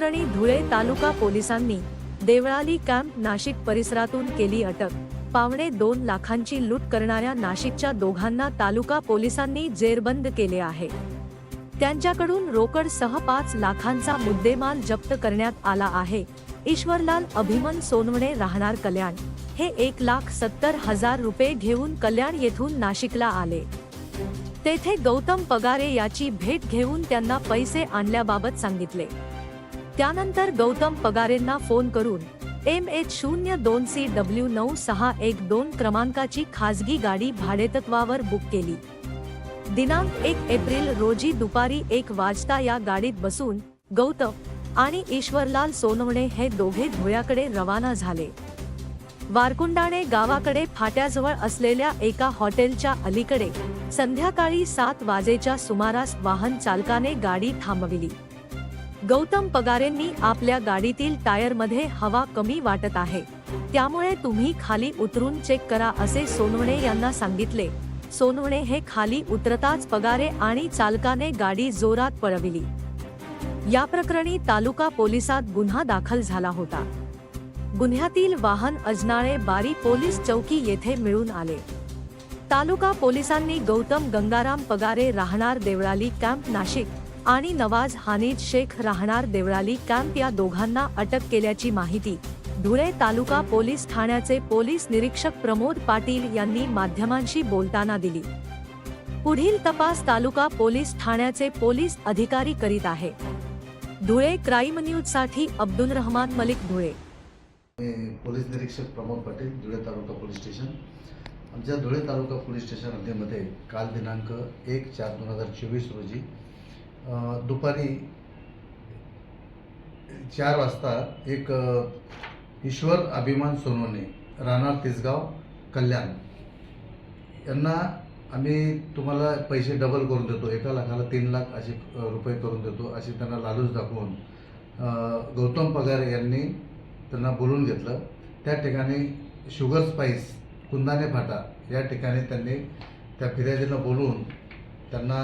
प्रकरणी धुळे तालुका पोलिसांनी देवळाली कॅम्प नाशिक परिसरातून केली अटक. पावणे दोन लाखांची लूट करणाऱ्या नाशिकच्या दोघांना तालुका पोलिसांनी जेरबंद केले आहे. त्यांच्याकडून रोकड सह पाच लाखांचा मुद्देमाल जप्त करण्यात आला आहे. ईश्वरलाल अभिमन सोनवणे राहणार कल्याण. हे एक लाख सत्तर हजार रुपये घेऊन कल्याण येथून नाशिकला आले. तेथे गौतम पगारे याची भेट घेऊन त्यांना पैसे आणल्याबाबत सांगितले. त्यानंतर गौतम पगारेंना फोन करून एम एच शून्य दोन सी डब्ल्यू नऊ सहा एक दोन क्रमांकाची खासगी गाडी भाडेतत्वावर बुक केली. दिनांक एक एप्रिल रोजी दुपारी एक वाजता या गाडीत बसून गौतम आणि ईश्वरलाल सोनवणे हे दोघे धुळ्याकडे रवाना झाले. वारकुंडाणे गावाकडे फाट्याजवळ असलेल्या एका हॉटेलच्या अलीकडे संध्याकाळी सात वाजेच्या सुमारास वाहन चालकाने गाडी थांबविली. गौतम पगारेंनी आपल्या गाडीतील टायरमध्ये हवा कमी वाटत आहे. त्यामुळे तुम्ही खाली उतरून चेक करा असे सोनवणे यांना सांगितले. सोनवणे हे खाली उतरताच पगारे आणि चालकाने गाडी जोरात पळविली. या प्रकरणी तालुका पोलिसात गुन्हा दाखल झाला होता. गुन्ह्यातील वाहन अजनाळे बारी पोलीस चौकी येथे मिळून आले. तालुका पोलिसांनी गौतम गंगाराम पगारे राहणार देवळाली कॅम्प नाशिक आणि नवाज हानिद शेख राहणार देवळाली कॅम्प या दोघांना अटक केल्याची माहिती. धुळे तालुका पोलीस ठाण्याचे पोलीस निरीक्षक प्रमोद पाटील यांनी माध्यमांशी बोलताना दिली. पुढील तपास तालुका पोलीस ठाण्याचे पोलीस अधिकारी करीत आहे. धुळे क्राईम न्यूजसाठी अब्दुल रहमान मलिक धुळे. पोलीस निरीक्षक प्रमोद पाटील धुळे तालुका पोलीस स्टेशन. आमच्या धुळे तालुका पोलीस स्टेशन हद्दीमध्ये काल दिनांक एक चार दोन हजार चोवीस रोजी दुपारी चार वाजता एक ईश्वर अभिमान सोनवणे राहणार तिसगाव कल्याण. यांना आम्ही तुम्हाला पैसे डबल करून देतो. एका लाखाला तीन लाख असे रुपये करून देतो. अशी त्यांना लालूच दाखवून गौतम पगार यांनी त्यांना बोलून घेतलं. त्या ठिकाणी शुगर स्पाईस कुंदाने फाटा या ठिकाणी त्यांनी त्या फिर्यादीला बोलून त्यांना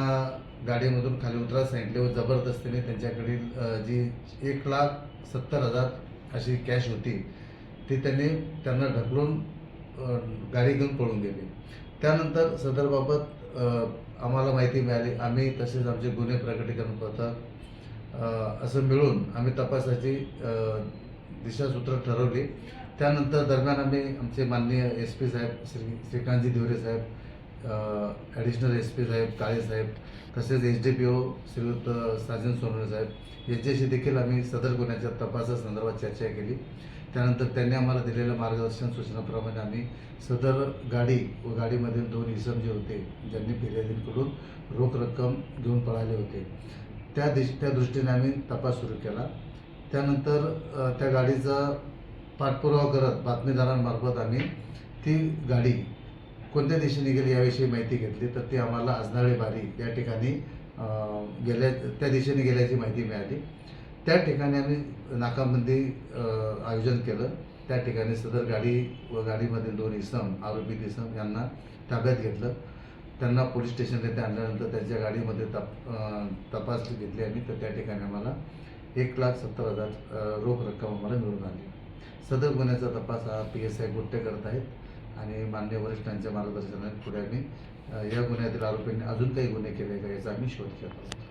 गाडीमधून खाली उतरायला सांगितले व जबरदस्तीने त्यांच्याकडील जी एक लाख सत्तर हजार अशी कॅश होती ती त्यांनी त्यांना ढकलून गाडी घेऊन पळून गेली. त्यानंतर सदरबाबत आम्हाला माहिती मिळाली. आम्ही तसेच आमचे गुन्हे प्रकटीकरण पथक असं मिळून आम्ही तपासाची दिशासूत्र ठरवली. त्यानंतर दरम्यान आम्ही आमचे माननीय S P saheb Shri Shrikantji Diware saheb additional S P saheb Kale saheb तसेच एच डी पी ओ श्रीयुक्त साजन सोनवणे साहेब यांच्याशी देखील आम्ही सदर गुन्ह्याच्या तपासासंदर्भात चर्चा केली. त्यानंतर त्यांनी आम्हाला दिलेल्या मार्गदर्शन सूचनाप्रमाणे आम्ही सदर गाडी व गाडीमध्ये दोन इसम जे होते ज्यांनी फिर्यादींकडून रोख रक्कम घेऊन पळाले होते. त्या दिश त्या दृष्टीने आम्ही तपास सुरू केला. त्यानंतर त्या गाडीचा पाठपुरावा करत बातमीदारांमार्फत आम्ही ती गाडी कोणत्या दिशेने गेली याविषयी माहिती घेतली तर ती आम्हाला आजनाळे बारी या ठिकाणी गेल्या त्या दिशेने गेल्याची माहिती मिळाली. त्या ठिकाणी आम्ही नाकाबंदी आयोजन केलं. त्या ठिकाणी सदर गाडी व गाडीमधील दोन इसम आरोपी इसम यांना ताब्यात घेतलं. त्यांना पोलीस स्टेशनला ते आणल्यानंतर त्यांच्या गाडीमध्ये तप तपासणी घेतली आम्ही. तर त्या ठिकाणी आम्हाला एक लाख सत्तर हजार रोख रक्कम आम्हाला मिळून आली. सदर गुन्ह्याचा तपास हा पी एस आय गोट्टे करत आहेत. आणि मान्य वरिष्ठांच्या मार्गदर्शनात पुढे आम्ही या गुन्ह्यातील आरोपींनी अजून काही गुन्हे केले का याचा आम्ही शोध घेत आहोत.